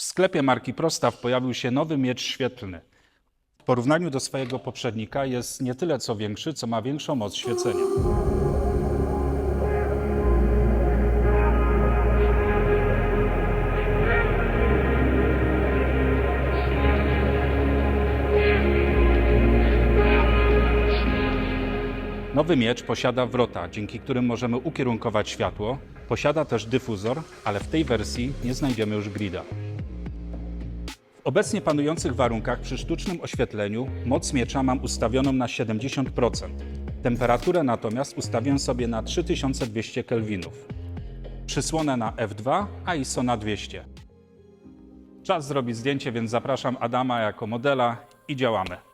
W sklepie marki Prostaw pojawił się nowy miecz świetlny. W porównaniu do swojego poprzednika jest nie tyle co większy, co ma większą moc świecenia. Nowy miecz posiada wrota, dzięki którym możemy ukierunkować światło. Posiada też dyfuzor, ale w tej wersji nie znajdziemy już grida. Obecnie panujących warunkach przy sztucznym oświetleniu moc miecza mam ustawioną na 70%. Temperaturę natomiast ustawię sobie na 3200 kelwinów. Przysłonę na f2, a ISO na 200. Czas zrobić zdjęcie, więc zapraszam Adama jako modela i działamy.